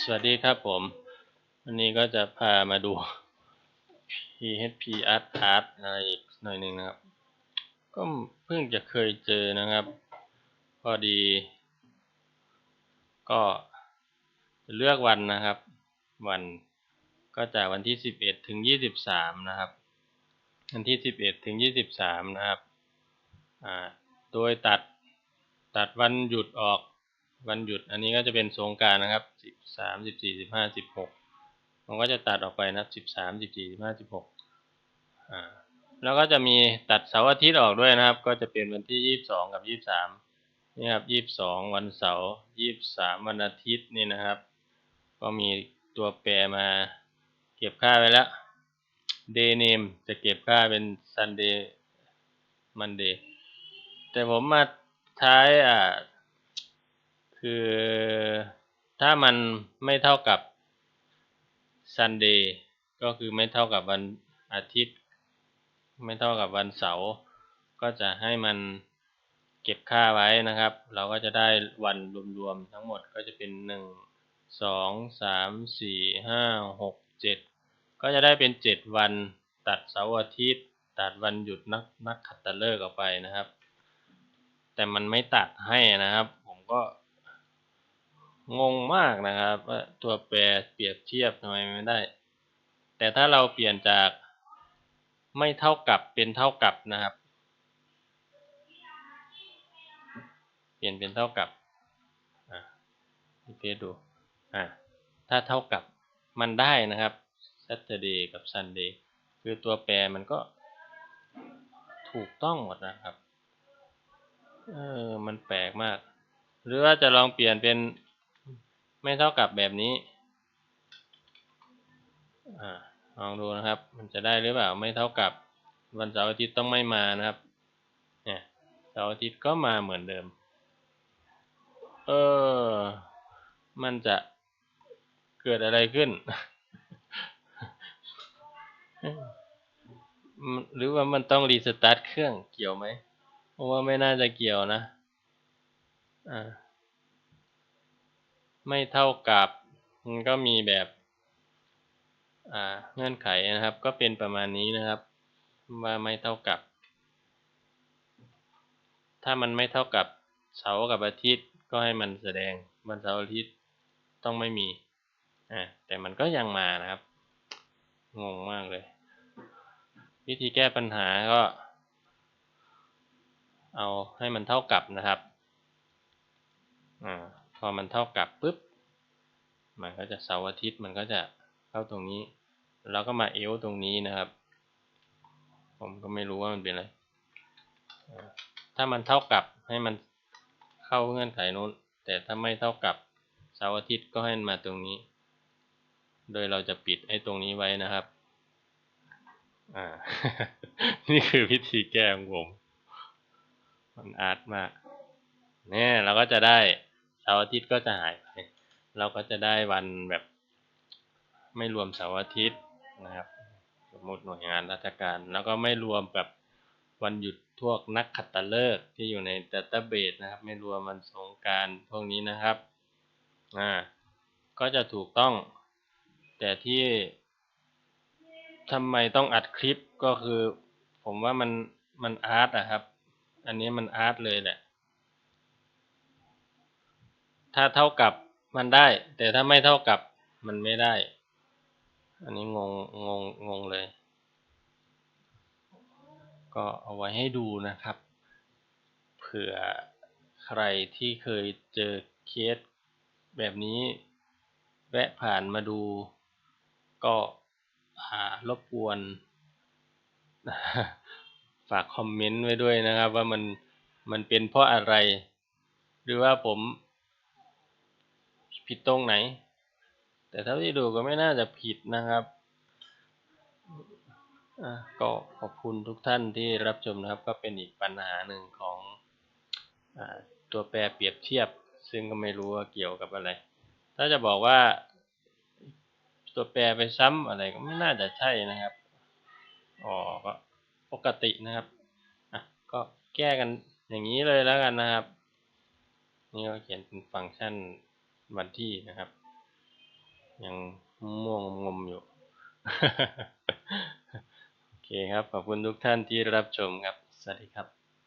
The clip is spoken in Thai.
สวัสดีครับผม วันนี้ก็จะพามาดู PHP Art Art อะไรอีกหน่อยหนึ่งนะครับ ก็เพิ่งจะเคยเจอนะครับ พอดี ก็จะเลือกวันนะครับ วันก็จากวันที่ 11 ถึง 23 นะครับ วันที่ 11 ถึง 23 นะครับอ่าโดยตัดตัดวันหยุดออก วันหยุดอันนี้ก็จะเป็นสงการนะครับ13 14 15 16มันก็จะตัดออกไปนะ13 14 15 16อ่าแล้วก็จะมีตัดเสาร์อาทิตย์ออกด้วยนะครับ ก็จะเป็นวันที่22กับ23นี่ครับ22วันเสาร์23วันอาทิตย์นี่นะครับ ก็มีตัวแปรมาเก็บค่าไว้แล้ว day name จะเก็บค่าเป็น Sunday Monday แต่ผมมาใช้อ่า คือถ้ามันไม่เท่ากับ Sunday ก็คือไม่เท่ากับวันอาทิตย์ ไม่เท่ากับวันเสาร์ก็จะให้มันเก็บค่าไว้นะครับ เราก็จะได้วันรวมๆทั้งหมดก็จะเป็นหนึ่งสองสามสี่ห้าหกเจ็ดก็จะได้เป็นเจ็ดวันตัดเสาร์อาทิตย์ ตัดวันหยุดนักนักขัตฤกษ์ออกไปนะครับ แต่มันไม่ตัดให้นะครับ ผมก็ งงมากนะครับว่าตัวแปรเปรียบเทียบทำไมไม่ได้ แต่ถ้าเราเปลี่ยนจากไม่เท่ากับเป็นเท่ากับนะครับ เปลี่ยนเป็นเท่ากับอ่าเพจดูอ่าถ้าเท่ากับมันได้นะครับ Saturday กับ Sunday คือตัวแปรมันก็ถูกต้องหมดนะครับ เออ มันแปลกมาก หรือว่าจะลองเปลี่ยนเป็น ไม่เท่ากับแบบนี้อลองดูนะครับ มันจะได้หรือเปล่าไม่เท่ากับวันเสาร์อาทิตย์ต้องไม่มานะครับเนี่ยเสาร์อาทิตย์ก็มาเหมือนเดิม เออ มันจะเกิดอะไรขึ้น หรือว่ามันต้องรีสตาร์ทเครื่องเกี่ยวไหมเพราะว่าไม่น่าจะเกี่ยวนะ อ่า ไม่เท่ากับมันก็มีแบบเงื่อนไขนะครับ ก็เป็นประมาณนี้นะครับ ว่าไม่เท่ากับ ถ้ามันไม่เท่ากับเสาร์กับอาทิตย์ก็ให้มันแสดงวันเสาร์อาทิตย์ต้องไม่มีอ่าแต่มันก็ยังมานะครับ งงมากเลย วิธีแก้ปัญหาก็ เอาให้มันเท่ากับนะครับอ่า พอมันเท่ากับปุ๊บ มันก็จะเสาร์อาทิตย์มันก็จะเข้าตรงนี้ แล้วก็มาเอลตรงนี้นะครับ ผมก็ไม่รู้ว่ามันเป็นอะไร ถ้ามันเท่ากับให้มันเข้าเงื่อนไขนู้น แต่ถ้าไม่เท่ากับเสาร์อาทิตย์ก็ให้มันมาตรงนี้ โดยเราจะปิดไอ้ตรงนี้ไว้นะครับ อ่า นี่คือวิธีแก้ของผม มันอาร์ตมากเนี่ยเราก็จะได้ เสาร์อาทิตย์ก็จะหายไป เราก็จะได้วันแบบไม่รวมเสาร์อาทิตย์นะครับ สมมติหน่วยงานราชการ แล้วก็ไม่รวมกับวันหยุดพวกนักขัตฤกษ์ที่อยู่ในดัตเตอร์เบสนะครับ ไม่รวมวันสงการพวกนี้นะครับอ่าก็จะถูกต้อง แต่ที่ทำไมต้องอัดคลิปก็คือ ผมว่ามันมันอาร์ตอะครับ อันนี้มันอาร์ตเลยแหละ ถ้าเท่ากับมันได้ แต่ถ้าไม่เท่ากับมันไม่ได้ อันนี้งงงงงงเลย ก็เอาไว้ให้ดูนะครับ เผื่อใครที่เคยเจอเคสแบบนี้แวะผ่านมาดู ก็รบกวน ฝากคอมเมนต์ไว้ด้วยนะครับ ว่ามันมันเป็นเพราะอะไร หรือว่าผม ผิดตรงไหน แต่เท่าที่ดูก็ไม่น่าจะผิดนะครับก็ขอบคุณทุกท่านที่รับชมนะครับ ก็เป็นอีกปัญหาหนึ่งของอตัวแปรเปรียบเทียบ ซึ่งก็ไม่รู้ว่าเกี่ยวกับอะไร ถ้าจะบอกว่าตัวแปรไปซ้ำอะไรก็ไม่น่าจะใช่นะครับอ๋อก็ปกตินะครับอะก็แก้กันอย่างนี้เลยแล้วกันนะครับ นี่ก็เขียนเป็นฟังก์ชัน วันที่นะครับ ยังม่วงงมอยู่โอเคครับ ขอบคุณทุกท่านที่รับชมครับ สวัสดีครับ